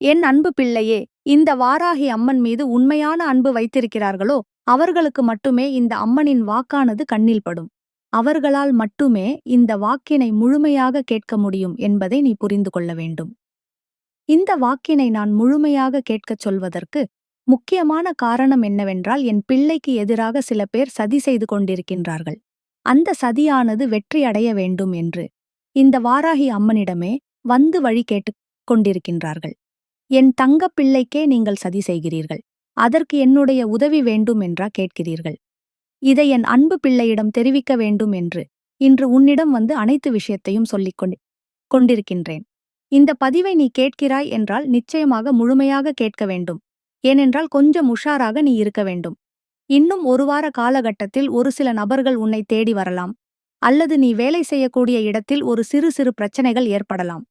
என் அன்பு பிள்ளையே இந்த வாராகி அம்மன் மீது உண்மையான அன்பு வைத்திருக்கிறார்களோ அவர்களுக்கு மட்டுமே இந்த அம்மனின் வாக்கானது கண்ணில் படும். அவர்களால் மட்டுமே இந்த வாக்கினை முழுமையாக கேட்க முடியும் என்பதை நீ புரிந்து கொள்ள வேண்டும். இந்த வாக்கினை நான் முழுமையாக கேட்கச் சொல்வதற்கு முக்கியமான காரணம் என்னவென்றால் என் பிள்ளைக்கு எதிராக சில பேர் சதி செய்து கொண்டிருக்கின்றார்கள். அந்த சதியானது வெற்றி அடைய வேண்டும் என்று இந்த வாராகி அம்மனிடமே வந்து வழி கேட்டுக் கொண்டிருக்கின்றார்கள். என் தங்கப் பிள்ளைக்கே நீங்கள் சதி செய்கிறீர்கள். அதற்கு என்னுடைய உதவி வேண்டும் என்றா கேட்கிறீர்கள். இதை என் அன்பு பிள்ளையிடம் தெரிவிக்க வேண்டும் என்று இன்று உன்னிடம் வந்து அனைத்து விஷயத்தையும் சொல்லிக் கொண்டு கொண்டிருக்கின்றேன். இந்த பதிவை நீ கேட்கிறாய் என்றால் நிச்சயமாக முழுமையாக கேட்க வேண்டும். ஏனென்றால் கொஞ்சம் உஷாராக நீ இருக்க வேண்டும். இன்னும் ஒரு வார காலகட்டத்தில் ஒரு சில நபர்கள் உன்னை தேடி வரலாம். அல்லது நீ வேலை செய்யக்கூடிய இடத்தில் ஒரு சிறு சிறு பிரச்சனைகள் ஏற்படலாம்.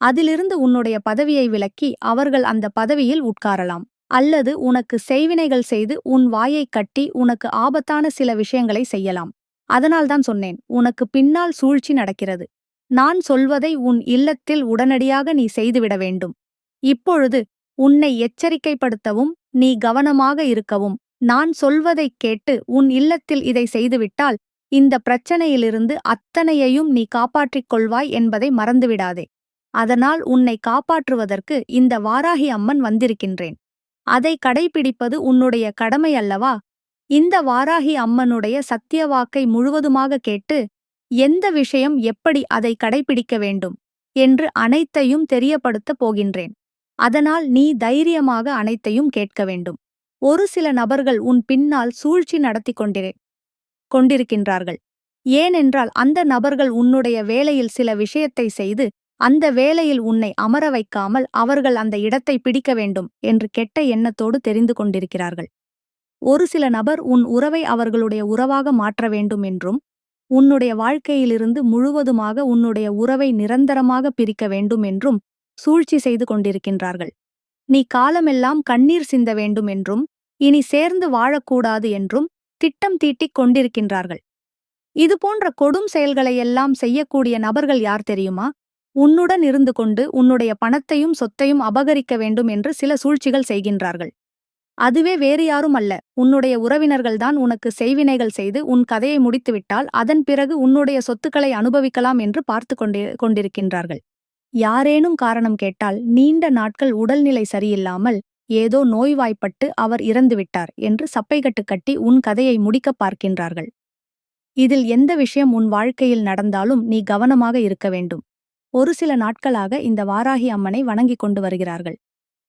அதிலிருந்து உன்னுடைய பதவியை விலக்கி அவர்கள் அந்த பதவியில் உட்காரலாம். அல்லது உனக்கு செய்வினைகள் செய்து உன் வாயைக் கட்டி உனக்கு ஆபத்தான சில விஷயங்களை செய்யலாம். அதனால்தான் சொன்னேன் உனக்கு பின்னால் சூழ்ச்சி நடக்கிறது. நான் சொல்வதை உன் இல்லத்தில் உடனடியாக நீ செய்துவிட வேண்டும். இப்பொழுது உன்னை எச்சரிக்கைப்படுத்தவும் நீ கவனமாக இருக்கவும் நான் சொல்வதைக் கேட்டு உன் இல்லத்தில் இதை செய்துவிட்டால் இந்த பிரச்சனையிலிருந்து அத்தனையையும் நீ காப்பாற்றிக் கொள்வாய் என்பதை மறந்துவிடாதே. அதனால் உன்னை காப்பாற்றுவதற்கு இந்த வாராகி அம்மன் வந்திருக்கின்றேன். அதை கடைபிடிப்பது உன்னுடைய கடமை அல்லவா? இந்த வாராகி அம்மனுடைய சத்திய வாக்கை முழுவதுமாக கேட்டு எந்த விஷயம் எப்படி அதை கடைபிடிக்க வேண்டும் என்று அனைத்தையும் தெரியப்படுத்தப் போகின்றேன். அதனால் நீ தைரியமாக அனைத்தையும் கேட்க வேண்டும். ஒரு சில நபர்கள் உன் பின்னால் சூழ்ச்சி நடத்தி கொண்டிரு கொண்டிருக்கின்றார்கள். ஏனென்றால் அந்த நபர்கள் உன்னுடைய வேலையில் சில விஷயத்தை செய்து அந்த வேலையில் உன்னை அமர வைக்காமல் அவர்கள் அந்த இடத்தை பிடிக்க வேண்டும் என்று கெட்ட எண்ணத்தோடு தெரிந்து கொண்டிருக்கிறார்கள். ஒரு சில நபர் உன் உறவை அவர்களுடைய உறவாக மாற்ற வேண்டும் என்றும் உன்னுடைய வாழ்க்கையிலிருந்து முழுவதுமாக உன்னுடைய உறவை நிரந்தரமாக பிரிக்க வேண்டும் என்றும் சூழ்ச்சி செய்து கொண்டிருக்கின்றார்கள். நீ காலமெல்லாம் கண்ணீர் சிந்த வேண்டும் என்றும் இனி சேர்ந்து வாழக்கூடாது என்றும் திட்டம் தீட்டிக் கொண்டிருக்கின்றார்கள். இதுபோன்ற கொடும் செயல்களையெல்லாம் செய்யக்கூடிய நபர்கள் யார் தெரியுமா? உன்னுடன் இருந்து கொண்டு உன்னுடைய பணத்தையும் சொத்தையும் அபகரிக்க வேண்டும் என்று சில சூழ்ச்சிகள் செய்கின்றார்கள். அதுவே வேறு யாரும் அல்ல. உன்னுடைய உறவினர்கள்தான் உனக்கு செய்வினைகள் செய்து உன் கதையை முடித்துவிட்டால் அதன் பிறகு உன்னுடைய சொத்துக்களை அனுபவிக்கலாம் என்று பார்த்து கொண்டே கொண்டிருக்கின்றார்கள். யாரேனும் காரணம் கேட்டால் நீண்ட நாட்கள் உடல்நிலை சரியில்லாமல் ஏதோ நோய்வாய்ப்பட்டு அவர் இறந்துவிட்டார் என்று சப்பைகட்டு கட்டி உன் கதையை முடிக்கப் பார்க்கின்றார்கள். இதில் எந்த விஷயம் உன் வாழ்க்கையில் நடந்தாலும் நீ கவனமாக இருக்க வேண்டும். ஒரு சில நாட்களாக இந்த வாராகி அம்மனை வணங்கிக் கொண்டு வருகிறார்கள்.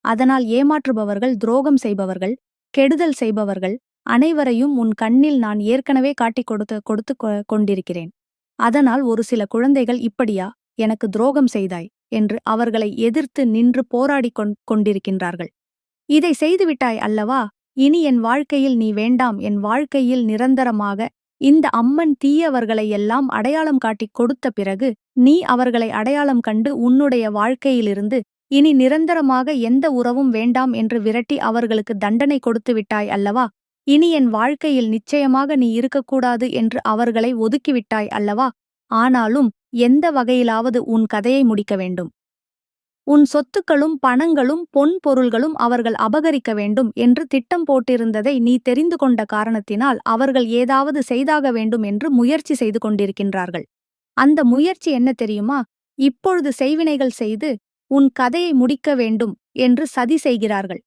அதனால் ஏமாற்றுபவர்கள் துரோகம் செய்பவர்கள் கெடுதல் செய்பவர்கள் அனைவரையும் உன் கண்ணில் நான் ஏற்கனவே காட்டிக் கொடுத்து கொடுத்து கொண்டிருக்கிறேன். அதனால் ஒரு சில குழந்தைகள் இப்படியா எனக்கு துரோகம் செய்தாய் என்று அவர்களை எதிர்த்து நின்று போராடிக் கொண்டிருக்கின்றார்கள். இதை செய்துவிட்டாய் அல்லவா? இனி என் வாழ்க்கையில் நீ வேண்டாம். என் வாழ்க்கையில் நிரந்தரமாக இந்த அம்மன் தீயவர்களை எல்லாம் அடையாளம் காட்டிக் கொடுத்த பிறகு நீ அவர்களை அடையாளம் கண்டு உன்னுடைய வாழ்க்கையிலிருந்து இனி நிரந்தரமாக எந்த உறவும் வேண்டாம் என்று விரட்டி அவர்களுக்கு தண்டனை கொடுத்து விட்டாய் அல்லவா? இனி என் வாழ்க்கையில் நிச்சயமாக நீ இருக்கக்கூடாது என்று அவர்களை ஒதுக்கிவிட்டாய் அல்லவா? ஆனாலும் எந்த வகையிலாவது உன் கதையை முடிக்க வேண்டும். உன் சொத்துக்களும் பணங்களும் பொன் பொருள்களும் அவர்கள் அபகரிக்க வேண்டும் என்று திட்டம் போட்டிருந்ததை நீ தெரிந்து கொண்ட காரணத்தினால் அவர்கள் ஏதாவது செய்தாக வேண்டும் என்று முயற்சி செய்து கொண்டிருக்கின்றார்கள். அந்த முயற்சி என்ன தெரியுமா? இப்பொழுது செய்வினைகள் செய்து உன் கதையை முடிக்க வேண்டும் என்று சதி செய்கிறார்கள்.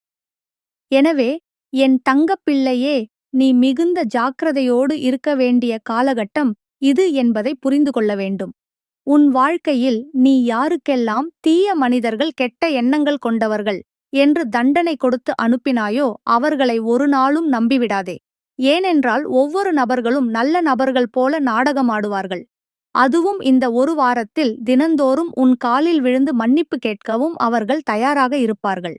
எனவே என் தங்கப்பிள்ளையே நீ மிகுந்த ஜாக்கிரதையோடு இருக்க வேண்டிய காலகட்டம் இது என்பதை புரிந்து கொள்ள வேண்டும். உன் வாழ்க்கையில் நீ யாருக்கெல்லாம் தீய மனிதர்கள் கெட்ட எண்ணங்கள் கொண்டவர்கள் என்று தண்டனை கொடுத்து அனுப்பினாயோ அவர்களை ஒரு நாளும் நம்பிவிடாதே. ஏனென்றால் ஒவ்வொரு நபர்களும் நல்ல நபர்கள் போல நாடகமாடுவார்கள். அதுவும் இந்த ஒரு வாரத்தில் தினந்தோறும் உன் காலில் விழுந்து மன்னிப்பு கேட்கவும் அவர்கள் தயாராக இருப்பார்கள்.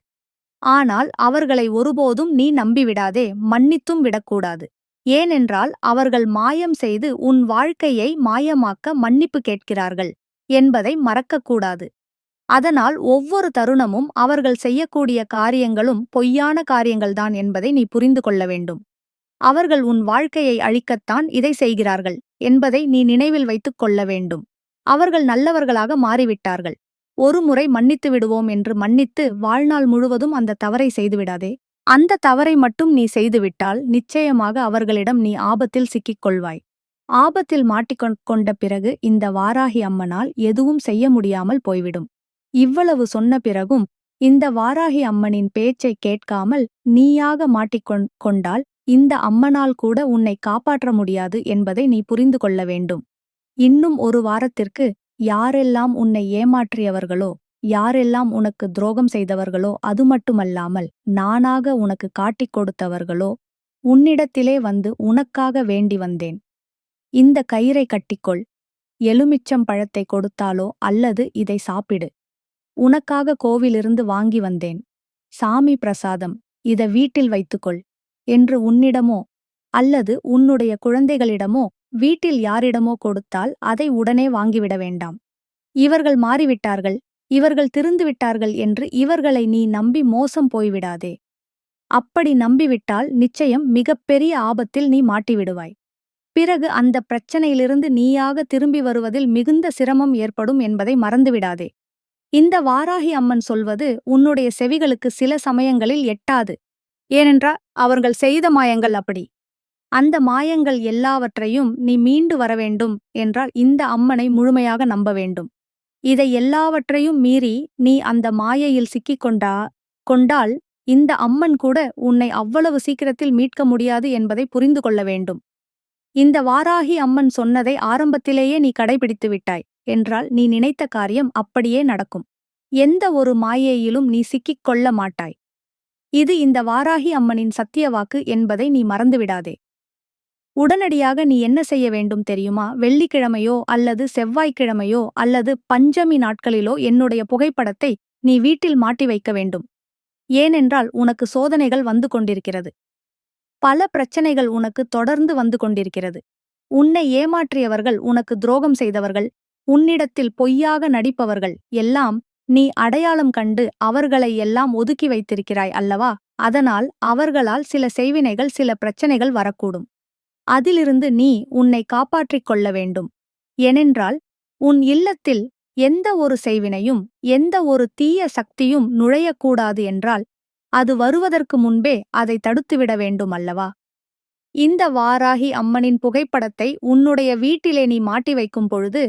ஆனால் அவர்களை ஒருபோதும் நீ நம்பிவிடாதே மன்னித்தும் விடக்கூடாது. ஏனென்றால் அவர்கள் மாயம் செய்து உன் வாழ்க்கையை மாயமாக்க மன்னிப்பு கேட்கிறார்கள் என்பதை மறக்கக்கூடாது. அதனால் ஒவ்வொரு தருணமும் அவர்கள் செய்யக்கூடிய காரியங்களும் பொய்யான காரியங்கள்தான் என்பதை நீ புரிந்து கொள்ள வேண்டும். அவர்கள் உன் வாழ்க்கையை அழிக்கத்தான் இதை செய்கிறார்கள் என்பதை நீ நினைவில் வைத்துக் கொள்ள வேண்டும். அவர்கள் நல்லவர்களாக மாறிவிட்டார்கள். ஒருமுறை மன்னித்து விடுவோம் என்று மன்னித்து வாழ்நாள் முழுவதும் அந்த தவறை செய்துவிடாதே அந்த தவறை மட்டும் நீ செய்துவிட்டால் நிச்சயமாக அவர்களிடம் நீ ஆபத்தில் சிக்கிக் கொள்வாய் ஆபத்தில் மாட்டிக்கொண்ட பிறகு இந்த வாராகி அம்மனால் எதுவும் செய்ய முடியாமல் போய்விடும். இவ்வளவு சொன்ன பிறகும் இந்த வாராகி அம்மனின் பேச்சை கேட்காமல் நீயாக மாட்டிக்கொண் கொண்டால் இந்த அம்மனால் கூட உன்னை காப்பாற்ற முடியாது என்பதை நீ புரிந்து கொள்ள வேண்டும். இன்னும் ஒரு வாரத்திற்கு யாரெல்லாம் உன்னை ஏமாற்றியவர்களோ யாரெல்லாம் உனக்கு துரோகம் செய்தவர்களோ அது மட்டுமல்லாமல் நானாக உனக்கு காட்டிக் கொடுத்தவர்களோ உன்னிடத்திலே வந்து உனக்காக வேண்டி வந்தேன். இந்த கயிறை கட்டிக்கொள். எலுமிச்சம் பழத்தை கொடுத்தாலோ அல்லது இதை சாப்பிடு. உனக்காக கோவிலிருந்து வாங்கி வந்தேன். சாமி பிரசாதம் இத வீட்டில் வைத்துக்கொள். என்று உன்னிடமோ அல்லது உன்னுடைய குழந்தைகளிடமோ வீட்டில் யாரிடமோ கொடுத்தால் அதை உடனே வாங்கிவிட வேண்டாம். இவர்கள் மாறிவிட்டார்கள். இவர்கள் திருந்துவிட்டார்கள் என்று இவர்களை நீ நம்பி மோசம் போய்விடாதே. அப்படி நம்பிவிட்டால் நிச்சயம் மிகப்பெரிய ஆபத்தில் நீ மாட்டிவிடுவாய். பிறகு அந்த பிரச்சனையிலிருந்து நீயாக திரும்பி வருவதில் மிகுந்த சிரமம் ஏற்படும் என்பதை மறந்துவிடாதே. இந்த வாராகி அம்மன் சொல்வது உன்னுடைய செவிகளுக்கு சில சமயங்களில் எட்டாது. ஏனென்றால் அவர்கள் செய்த மாயங்கள் அப்படி. அந்த மாயங்கள் எல்லாவற்றையும் நீ மீண்டு வரவேண்டும் என்றால் இந்த அம்மனை முழுமையாக நம்ப வேண்டும். இதை எல்லாவற்றையும் மீறி நீ அந்த மாயையில் சிக்கிக் கொண்டா கொண்டால் இந்த அம்மன் கூட உன்னை அவ்வளவு சீக்கிரத்தில் மீட்க முடியாது என்பதை புரிந்து கொள்ள வேண்டும். இந்த வாராகி அம்மன் சொன்னதை ஆரம்பத்திலேயே நீ கடைபிடித்து விட்டாய் என்றால் நீ நினைத்த காரியம் அப்படியே நடக்கும். எந்த ஒரு மாயையிலும் நீ சிக்கிக் கொள்ள மாட்டாய். இது இந்த வாராகி அம்மனின் சத்தியவாக்கு என்பதை நீ மறந்துவிடாதே. உடனடியாக நீ என்ன செய்ய வேண்டும் தெரியுமா? வெள்ளிக்கிழமையோ அல்லது செவ்வாய்க்கிழமையோ அல்லது பஞ்சமி நாட்களிலோ என்னுடைய புகைப்படத்தை நீ வீட்டில் மாட்டி வைக்க வேண்டும். ஏனென்றால் உனக்கு சோதனைகள் வந்து கொண்டிருக்கிறது. பல பிரச்சனைகள் உனக்கு தொடர்ந்து வந்து கொண்டிருக்கிறது. உன்னை ஏமாற்றியவர்கள் உனக்கு துரோகம் செய்தவர்கள் உன்னிடத்தில் பொய்யாக நடிப்பவர்கள் எல்லாம் நீ அடையாளம் கண்டு அவர்களை எல்லாம் ஒதுக்கி வைத்திருக்கிறாய் அல்லவா? அதனால் அவர்களால் சில செய்வினைகள் சில பிரச்சனைகள் வரக்கூடும். அதிலிருந்து நீ உன்னை காப்பாற்றிக் கொள்ள வேண்டும். ஏனென்றால் உன் இல்லத்தில் எந்த ஒரு செய்வினையும் எந்த ஒரு தீய சக்தியும் நுழையக்கூடாது என்றால் அது வருவதற்கு முன்பே அதை தடுத்துவிட வேண்டும் அல்லவா இந்த வாராகி அம்மனின் புகைப்படத்தை உன்னுடைய வீட்டிலே நீ மாட்டி வைக்கும் பொழுது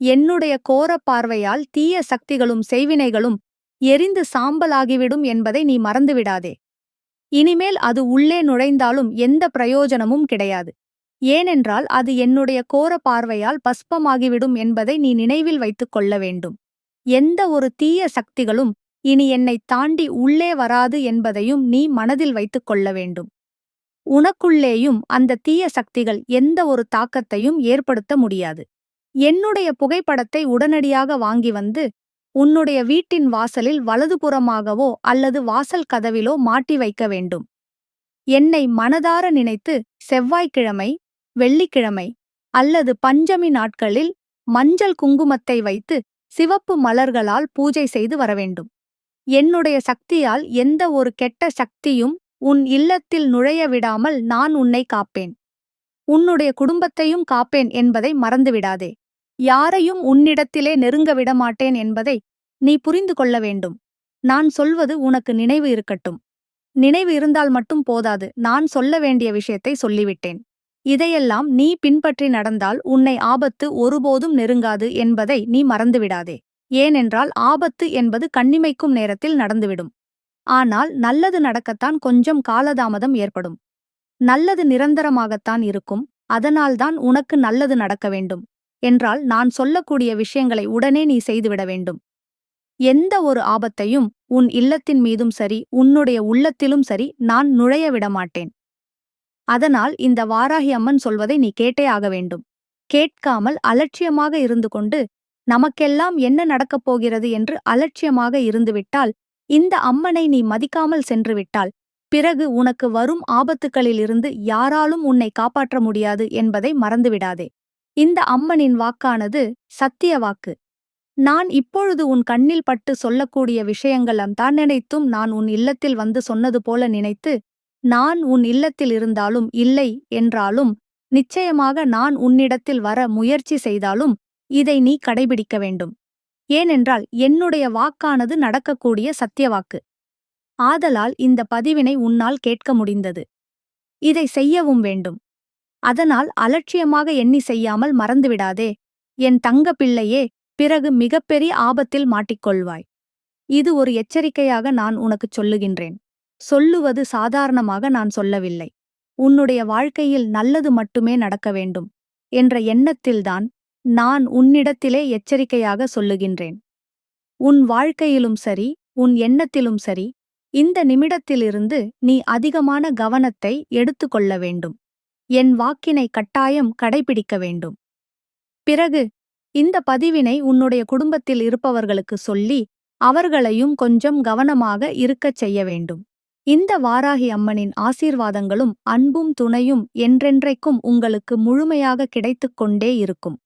என்னுடைய கோர பார்வையால் தீய சக்திகளும் செய்வினைகளும் எரிந்து சாம்பலாகிவிடும் என்பதை நீ மறந்துவிடாதே. இனிமேல் அது உள்ளே நுழைந்தாலும் எந்த பிரயோஜனமும் கிடையாது. ஏனென்றால் அது என்னுடைய கோர பார்வையால் பஸ்பமாகிவிடும் என்பதை நீ நினைவில் வைத்துக் கொள்ள வேண்டும். எந்த ஒரு தீய சக்திகளும் இனி என்னை தாண்டி உள்ளே வராது என்பதையும் நீ மனதில் வைத்துக் கொள்ள வேண்டும். உனக்குள்ளேயும் அந்த தீய சக்திகள் எந்த ஒரு தாக்கத்தையும் ஏற்படுத்த முடியாது. என்னுடைய புகைப்படத்தை உடனடியாக வாங்கி வந்து உன்னுடைய வீட்டின் வாசலில் வலதுபுறமாகவோ அல்லது வாசல் கதவிலோ மாட்டி வைக்க வேண்டும். என்னை மனதார நினைத்து செவ்வாய்க்கிழமை வெள்ளிக்கிழமை அல்லது பஞ்சமி நாட்களில் மஞ்சள் குங்குமத்தை வைத்து சிவப்பு மலர்களால் பூஜை செய்து வரவேண்டும். என்னுடைய சக்தியால் எந்த ஒரு கெட்ட சக்தியும் உன் இல்லத்தில் நுழைய விடாமல் நான் உன்னை காப்பேன். உன்னுடைய குடும்பத்தையும் காப்பேன் என்பதை மறந்துவிடாதே. யாரையும் உன்னிடத்திலே நெருங்க விடமாட்டேன் என்பதை நீ புரிந்து கொள்ள வேண்டும். நான் சொல்வது உனக்கு நினைவு இருக்கட்டும். நினைவு இருந்தால் மட்டும் போதாது. நான் சொல்ல வேண்டிய விஷயத்தை சொல்லிவிட்டேன். இதையெல்லாம் நீ பின்பற்றி நடந்தால் உன்னை ஆபத்து ஒருபோதும் நெருங்காது என்பதை நீ மறந்துவிடாதே. ஏனென்றால் ஆபத்து என்பது கண்ணிமைக்கும் நேரத்தில் நடந்துவிடும். ஆனால் நல்லது நடக்கத்தான் கொஞ்சம் காலதாமதம் ஏற்படும். நல்லது நிரந்தரமாகத்தான் இருக்கும். அதனால்தான் உனக்கு நல்லது நடக்க வேண்டும். என்றால் நான் சொல்லக்கூடிய விஷயங்களை உடனே நீ செய்துவிட வேண்டும். எந்த ஒரு ஆபத்தையும் உன் இல்லத்தின் மீதும் சரி உன்னுடைய உள்ளத்திலும் சரி நான் நுழைய விடமாட்டேன் அதனால் இந்த வாராகி அம்மன் சொல்வதை நீ கேட்டே ஆக வேண்டும். கேட்காமல் அலட்சியமாக இருந்து கொண்டு நமக்கெல்லாம் என்ன நடக்கப் போகிறது என்று அலட்சியமாக இருந்துவிட்டால் இந்த அம்மனை நீ மதிக்காமல் சென்றுவிட்டால் பிறகு உனக்கு வரும் ஆபத்துக்களிலிருந்து யாராலும் உன்னை காப்பாற்ற முடியாது என்பதை மறந்துவிடாதே இந்த அம்மனின் வாக்கானது சத்திய வாக்கு. நான் இப்பொழுது உன் கண்ணில் பட்டு சொல்லக்கூடிய விஷயங்களம் தான் நினைத்தும் நான் உன் இல்லத்தில் வந்து சொன்னது போல நினைத்து நான் உன் இல்லத்தில் இருந்தாலும் இல்லை என்றாலும் நிச்சயமாக நான் உன்னிடத்தில் வர முயற்சி செய்தாலும் இதை நீ கடைபிடிக்க வேண்டும். ஏனென்றால் என்னுடைய வாக்கானது நடக்கக்கூடிய சத்தியவாக்கு ஆதலால் இந்த பதிவினை உன்னால் கேட்க முடிந்தது. இதை செய்யவும் வேண்டும். அதனால் அலட்சியமாக எண்ணி செய்யாமல் மறந்துவிடாதே. என் தங்க பிள்ளையே பிறகு மிகப்பெரிய ஆபத்தில் மாட்டிக்கொள்வாய். இது ஒரு எச்சரிக்கையாக நான் உனக்குச் சொல்லுகின்றேன். சொல்லுவது சாதாரணமாக நான் சொல்லவில்லை. உன்னுடைய வாழ்க்கையில் நல்லது மட்டுமே நடக்க வேண்டும் என்ற எண்ணத்தில்தான் நான் உன்னிடத்திலே எச்சரிக்கையாக சொல்லுகின்றேன். உன் வாழ்க்கையிலும் சரி உன் எண்ணத்திலும் சரி இந்த நிமிடத்திலிருந்து நீ அதிகமான கவனத்தை எடுத்துக்கொள்ள வேண்டும். என் வாக்கினை கட்டாயம் கடைபிடிக்க வேண்டும். பிறகு இந்த பதிவினை உன்னுடைய குடும்பத்தில் இருப்பவர்களுக்கு சொல்லி அவர்களையும் கொஞ்சம் கவனமாக இருக்கச் செய்ய வேண்டும். இந்த வாராகி அம்மனின் ஆசீர்வாதங்களும் அன்பும் துணையும் என்றென்றைக்கும் உங்களுக்கு முழுமையாக கிடைத்துக் கொண்டே இருக்கும்.